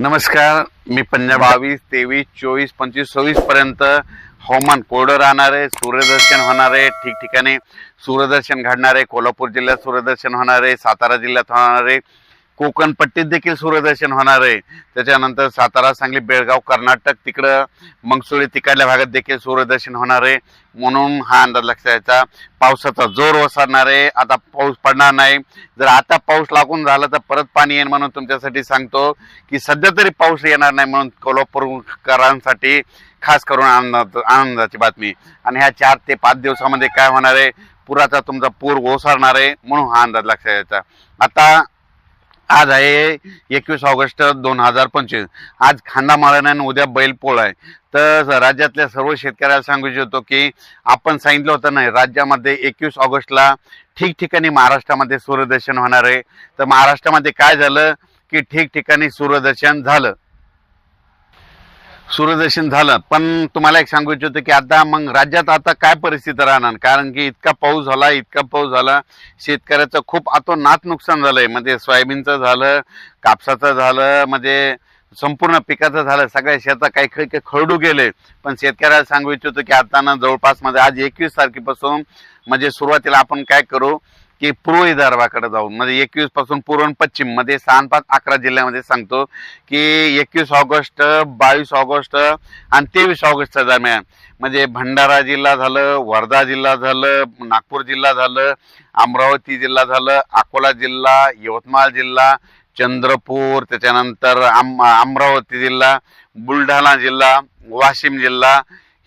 नमस्कार मी पंजाब बावीस तेवीस चोवीस पंचवीस सव्वीस पर्यंत हवामान कोरडं राहणार आहे सूर्यदर्शन होणार आहे ठिकठिकाणी सूर्यदर्शन घडणार आहे कोल्हापूर जिल्ह्यात सूर्यदर्शन होणार आहे सातारा जिल्ह्यात होणार आहे. कोकण पट्टीत देखील सूर्यदर्शन होणार आहे. त्याच्यानंतर सातारा सांगली बेळगाव कर्नाटक तिकडं मंगसुळी तिकडल्या भागात देखील सूर्यदर्शन होणार आहे. म्हणून हा अंदाज लक्षात यायचा पावसाचा जोर ओसरणार आहे. आता पाऊस पडणार नाही. जर आता पाऊस लागून झाला तर परत पाणी येईल म्हणून तुमच्यासाठी सांगतो की सध्या तरी पाऊस येणार नाही म्हणून कोल्हापूरकरांसाठी खास करून आनंद आनंदाची बातमी. आणि ह्या चार ते पाच दिवसामध्ये काय होणार आहे? पुराचा तुमचा पूर ओसरणार आहे. म्हणून हा अंदाज लक्षात यायचा आता आज आहे एकवीस ऑगस्ट दोन हजार पंचवीस. आज खांदा मारण आणि उद्या बैलपोळ आहे. तर राज्यातल्या सर्व शेतकऱ्याला सांगू इच्छितो की आपण सांगितलं होतं नाही राज्यामध्ये एकवीस ऑगस्टला ठिकठिकाणी महाराष्ट्रामध्ये सूर्यदर्शन होणार आहे. तर महाराष्ट्रामध्ये काय झालं की ठिकठिकाणी सूर्यदर्शन झालं. सूर्यदर्शन झालं पण तुम्हाला एक सांगू इच्छितो की आता मग राज्यात आता काय परिस्थिती राहणार? कारण की इतका पाऊस झाला इतका पाऊस झाला शेतकऱ्याचं खूप अतोनात नुकसान झालंय. म्हणजे सोयाबीनचं झालं कापसाचं झालं म्हणजे संपूर्ण पिकाचं झालं सगळ्या शेतात काही काही काही खरडू गेले. पण शेतकऱ्याला सांगू इच्छितो की आता ना जवळपासमध्ये आज एकवीस तारखेपासून म्हणजे सुरुवातीला आपण काय करू? की पूर्व विदर्भाकडे जाऊन म्हणजे एकवीसपासून पूर्व पश्चिममध्ये सहा पाच अकरा जिल्ह्यामध्ये सांगतो की एकवीस ऑगस्ट बावीस ऑगस्ट आणि तेवीस ऑगस्टच्या दरम्यान. म्हणजे भंडारा जिल्हा झालं वर्धा जिल्हा झालं नागपूर जिल्हा झालं अमरावती जिल्हा झालं अकोला जिल्हा यवतमाळ जिल्हा चंद्रपूर त्याच्यानंतर आम अमरावती जिल्हा बुलढाणा जिल्हा वाशिम जिल्हा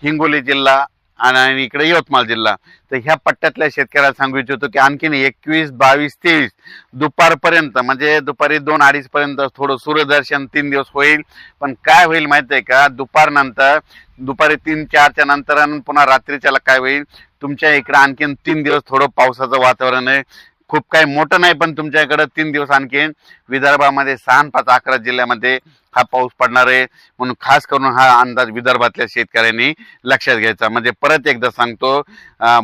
हिंगोली जिल्हा आणि इकडे यवतमाळ जिल्हा. तर ह्या पट्ट्यातल्या शेतकऱ्याला सांगू इच्छितो की आणखीन एकवीस बावीस तेवीस दुपारपर्यंत म्हणजे दुपारी दोन अडीच पर्यंत थोडं सूर्यदर्शन तीन दिवस होईल. पण काय होईल माहिती आहे का? दुपारनंतर दुपारी तीन चारच्या नंतर आणि पुन्हा रात्रीच्याला काय होईल? तुमच्या इकडे आणखीन तीन दिवस थोडं पावसाचं वातावरण आहे. खूप काही मोठं नाही पण तुमच्याकडं तीन दिवस आणखीन विदर्भामध्ये सहा पाच अकरा जिल्ह्यामध्ये हा पाऊस पडणार आहे. म्हणून खास करून हा अंदाज विदर्भातल्या शेतकऱ्यांनी लक्षात घ्यायचा. म्हणजे परत एकदा सांगतो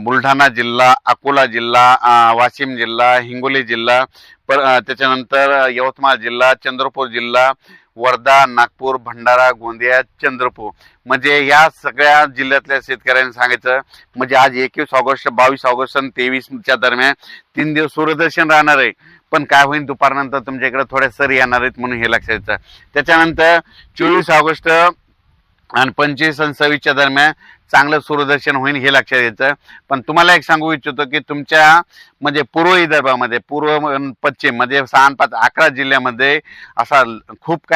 बुलढाणा जिल्हा अकोला जिल्हा वाशिम जिल्हा हिंगोली जिल्हा पर त्याच्यानंतर यवतमाळ जिल्हा चंद्रपूर जिल्हा वर्धा नागपूर भंडारा गोंदिया चंद्रपूर. म्हणजे या सगळ्या जिल्ह्यातल्या शेतकऱ्यांनी सांगायचं म्हणजे आज एकवीस ऑगस्ट बावीस ऑगस्ट आणि तेवीसच्या दरम्यान तीन दिवस सूर्यदर्शन राहणार आहे. पण काय होईल दुपारनंतर तुमच्या इकडे थोड्या सरी येणार आहेत म्हणून हे लक्षात येतं. त्याच्यानंतर चोवीस ऑगस्ट आणि पंचवीस आणि सव्वीसच्या दरम्यान चांगलं सूर्यदर्शन होईल हे लक्षात यायचं पण तुम्हाला एक सांगू इच्छितो की तुमच्या म्हणजे पूर्व विदर्भामध्ये पूर्व पश्चिम म्हणजे सहा पाच अकरा जिल्ह्यामध्ये असा खूप